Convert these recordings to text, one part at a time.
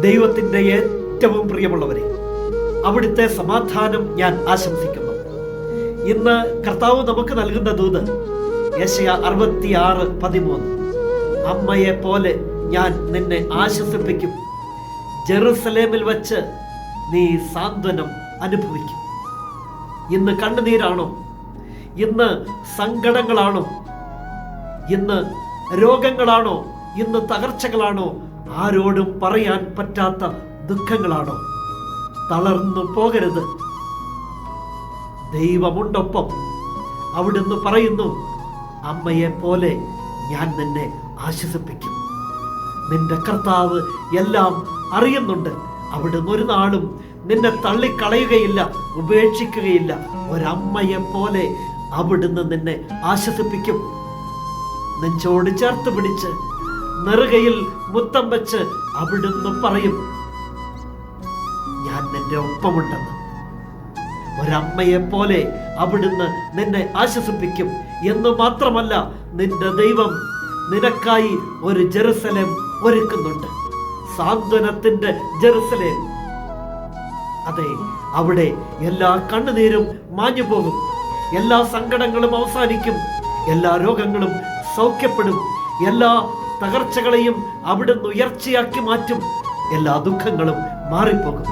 ദൈവത്തിന്റെ ഏറ്റവും പ്രിയമുള്ളവരെ അവിടുത്തെ സമാധാനം ഞാൻ ആശംസിക്കുന്നു. ഇന്ന് കർത്താവ് നമുക്ക് നൽകുന്ന ദൂത് യശയ അറുപത്തിയാറ് പതിമൂന്ന്. അമ്മയെ പോലെ ഞാൻ നിന്നെ ആശ്വസിപ്പിക്കും. ജെറുസലേമിൽ വച്ച് നീ സാന്ത്വനം അനുഭവിക്കും. ഇന്ന് കണ്ണുനീരാണോ? ഇന്ന് സങ്കടങ്ങളാണോ? ഇന്ന് രോഗങ്ങളാണോ? ഇന്ന് തകർച്ചകളാണോ? ആരോടും പറയാൻ പറ്റാത്ത ദുഃഖങ്ങളാണോ? തളർന്നു പോകരുത്. ദൈവമുണ്ടൊപ്പം അവിടുന്ന് പറയുന്നു അമ്മയെ പോലെ ഞാൻ നിന്നെ ആശ്വസിപ്പിക്കും. നിന്റെ കർത്താവ് എല്ലാം അറിയുന്നുണ്ട്. അവിടുന്ന് ഒരു നാളും നിന്നെ തള്ളിക്കളയുകയില്ല ഉപേക്ഷിക്കുകയില്ല. ഒരമ്മയെ പോലെ അവിടുന്ന് നിന്നെ ആശ്വസിപ്പിക്കും. നെഞ്ചോട് ചേർത്ത് പിടിച്ച് നെറുകയിൽ മുത്തം വെച്ച് അവിടുന്ന് പറയും ഞാൻ നിന്റെ ഒപ്പമുണ്ടെന്ന്. ഒരമ്മയെ പോലെ അവിടുന്ന് നിന്നെ ആശ്വസിപ്പിക്കും. എന്ന് മാത്രമല്ല നിന്റെ ദൈവം നിനക്കായി ഒരു ജെറുസലേം ഒരുക്കുന്നുണ്ട്. സാന്ത്വനത്തിന്റെ ജെറുസലേം. അതെ അവിടെ എല്ലാ കണ്ണുനീരും മാഞ്ഞു പോകും. എല്ലാ സങ്കടങ്ങളും അവസാനിക്കും. എല്ലാ രോഗങ്ങളും സൗഖ്യപ്പെടും. എല്ലാ തകർച്ചകളെയും അവിടുന്ന് ഉയർച്ചയാക്കി മാറ്റും. എല്ലാ ദുഃഖങ്ങളും മാറിപ്പോകും.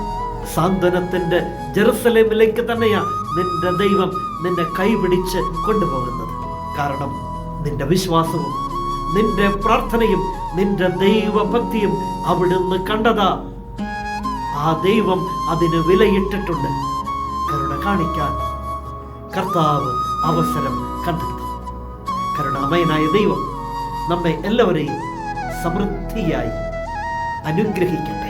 സാന്ത്വനത്തിന്റെ ജെറുസലേമിലേക്ക് തന്നെയാ നിന്റെ ദൈവം നിന്നെ കൈപിടിച്ച് കൊണ്ടുപോകുന്നത്. കാരണം നിന്റെ വിശ്വാസവും നിന്റെ പ്രാർത്ഥനയും നിന്റെ ദൈവഭക്തിയും അവിടുന്ന് കണ്ടതാ. ആ ദൈവം അതിന് വിലയിട്ടിട്ടുണ്ട്. കരുണ കാണിക്കാൻ കർത്താവ് അവസരം കണ്ടെത്തും കരുണാമയനായ ദൈവം നമ്മെ എല്ലാവരെയും സമൃദ്ധിയായി അനുഗ്രഹിക്കട്ടെ.